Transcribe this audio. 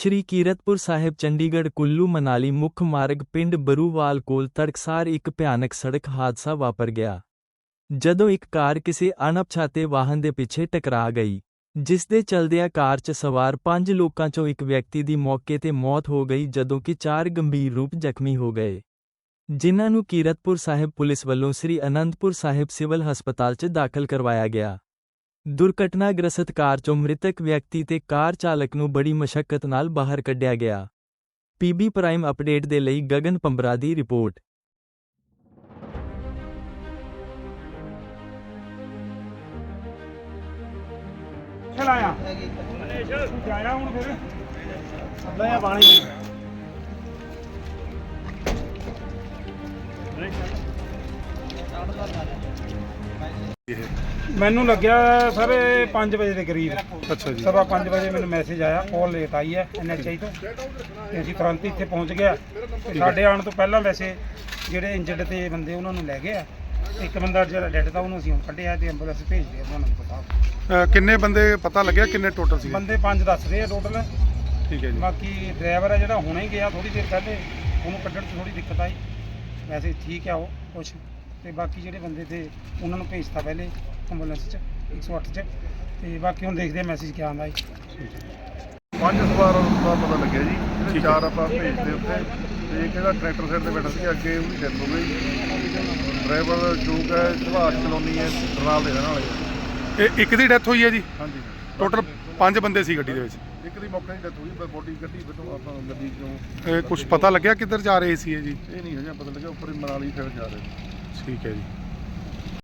ਸ਼੍ਰੀ ਕੀਰਤਪੁਰ ਸਾਹਿਬ, ਚੰਡੀਗੜ੍ਹ, ਕੁੱਲੂ, ਮਨਾਲੀ ਮੁੱਖ ਮਾਰਗ, ਪਿੰਡ ਬਰੂਵਾਲ ਕੋਲ ਤੜਕਸਾਰ ਇੱਕ ਭਿਆਨਕ ਸੜਕ ਹਾਦਸਾ ਵਾਪਰ ਗਿਆ। ਜਦੋਂ ਇੱਕ ਕਾਰ ਕਿਸੇ ਅਣਪਛਾਤੇ ਵਾਹਨ ਦੇ ਪਿੱਛੇ ਟਕਰਾ ਗਈ, ਜਿਸ ਦੇ ਚਲਦਿਆਂ ਕਾਰ 'ਚ ਸਵਾਰ ਪੰਜ ਲੋਕਾਂ 'ਚੋਂ ਇੱਕ ਵਿਅਕਤੀ ਦੀ ਮੌਕੇ ਤੇ ਮੌਤ ਹੋ ਗਈ, ਜਦੋਂ ਕਿ ਚਾਰ ਗੰਭੀਰ ਰੂਪ ਜ਼ਖਮੀ ਹੋ ਗਏ। ਜਿਨ੍ਹਾਂ ਨੂੰ ਕੀਰਤਪੁਰ ਸਾਹਿਬ ਪੁਲਿਸ ਵੱਲੋਂ ਸ੍ਰੀ ਅਨੰਦਪੁਰ ਸਾਹਿਬ ਸਿਵਲ ਹਸਪਤਾਲ 'ਚ ਦਾਖਲ ਕਰਵਾਇਆ ਗਿਆ। ਦੁਰਘਟਨਾਗ੍ਰਸਤ ਕਾਰ 'ਚੋਂ ਮ੍ਰਿਤਕ ਵਿਅਕਤੀ ਤੇ ਕਾਰ ਚਾਲਕ ਨੂੰ ਬੜੀ ਮਸ਼ੱਕਤ ਨਾਲ ਬਾਹਰ ਕੱਢਿਆ ਗਿਆ। ਪੀਬੀ ਪ੍ਰਾਈਮ ਅਪਡੇਟ ਦੇ ਲਈ ਗਗਨ ਪੰਬਰਾ ਦੀ ਰਿਪੋਰਟ। ਚਲਾਇਆ ਜਾਇਆ ਹੁਣ ਫਿਰ। ਅੱਲਾ ਆ ਪਾਣੀ ਮੈਨੂੰ ਲੱਗਿਆ ਸਰ 5 ਵਜੇ ਦੇ ਕਰੀਬ। ਅੱਛਾ ਜੀ। ਸਵਾ 5 ਵਜੇ ਮੈਨੂੰ ਮੈਸੇਜ ਆਇਆ ਕਾਲ ਲੇਟ ਆਈ ਹੈ ਐਨਐਚਆਈ ਤੋਂ। ਤੇ ਅਸੀਂ ਤੁਰੰਤ ਇੱਥੇ ਪਹੁੰਚ ਗਿਆ। ਤੇ ਸਾਡੇ ਆਉਣ ਤੋਂ ਪਹਿਲਾਂ ਵੈਸੇ ਜਿਹੜੇ ਇੰਜਰਡ ਤੇ ਬੰਦੇ ਉਹਨਾਂ ਨੂੰ ਲੈ ਗਏ ਆ। ਇੱਕ ਬੰਦਾ ਜਿਹੜਾ ਡੈਡ ਤਾਂ ਉਹਨੂੰ ਅਸੀਂ ਹੁਣ ਕੱਢਿਆ ਤੇ ਐਂਬੂਲੈਂਸ ਭੇਜ ਦਿਆ ਉਹਨਾਂ ਨੂੰ ਪਤਾ। ਕਿੰਨੇ ਬੰਦੇ ਪਤਾ ਲੱਗਿਆ? ਕਿੰਨੇ ਟੋਟਲ ਸੀ ਬੰਦੇ ਪੰਜ ਦੱਸ ਰਹੇ ਆ ਟੋਟਲ ਠੀਕ ਹੈ ਜੀ। ਬਾਕੀ ਡਰਾਈਵਰ ਆ ਜਿਹੜਾ ਹੁਣੇ ਗਿਆ ਥੋੜੀ ਦੇਰ ਪਹਿਲੇ ਉਹਨੂੰ ਕੱਢਣ 'ਚ ਥੋੜੀ ਦਿੱਕਤ ਆਈ। ਵੈਸੇ ਠੀਕ ਆ ਉਹ ਕੁਛ। ਤੇ ਬਾਕੀ ਜਿਹੜੇ ਬੰਦੇ ਤੇ ਉਹਨਾਂ ਨੂੰ ਭੇਜਤਾ ਪਹਿਲੇ ਐਂਬੂਲੈਂਸ 'ਚ 108 'ਚ ਤੇ ਬਾਕੀ ਹੁਣ ਦੇਖਦੇ ਆ ਮੈਸੇਜ ਕਿਆ ਆਉਂਦਾ ਜੀ। ਪੰਜ ਸਵਾਰ ਦਾ ਪਤਾ ਲੱਗਿਆ ਜੀ ਇਹਦੇ। ਚਾਰ ਆਪਾਂ ਭੇਜਦੇ ਉੱਤੇ ਤੇ ਇੱਕ ਇਹਦਾ ਟਰੈਕਟਰ ਸਾਈਡ ਤੇ ਬੈਠਾ ਸੀ ਅੱਗੇ ਉਹਦੀ ਡੈਥ ਹੋ ਗਈ। ਡਰਾਈਵਰ ਜੋਗ ਹੈ ਸੁਭਾਸ਼ ਕਲੋਨੀ ਹੈ ਦਰਨਾਲ ਦੇ ਰਹਿਣ ਵਾਲੇ ਆ। ਇਹ ਇੱਕ ਦੀ ਡੈਥ ਹੋਈ ਹੈ ਜੀ? ਹਾਂਜੀ ਟੋਟਲ ਪੰਜ ਬੰਦੇ ਸੀ ਗੱਡੀ ਦੇ ਵਿੱਚ। ਇੱਕ ਦੀ ਮੌਕੇ ਦੀ ਡੈਥ ਹੋਈ ਪਰ ਬੋਡੀ ਗੱਡੀ ਵਿੱਚੋਂ ਆਪਾਂ ਗੱਡੀ ਚੋਂ ਇਹ ਕੁਝ ਪਤਾ ਲੱਗਿਆ ਕਿੱਧਰ ਜਾ ਰਹੇ ਸੀ ਇਹ ਜੀ? ਇਹ ਨਹੀਂ ਹਜੇ ਪਤਾ ਲੱਗਿਆ ਉੱਪਰ ਹੀ ਮਨਾਲੀ ਸਾਈਡ ਜਾ ਰਹੇ ਸੀ। ਠੀਕ ਹੈ ਜੀ।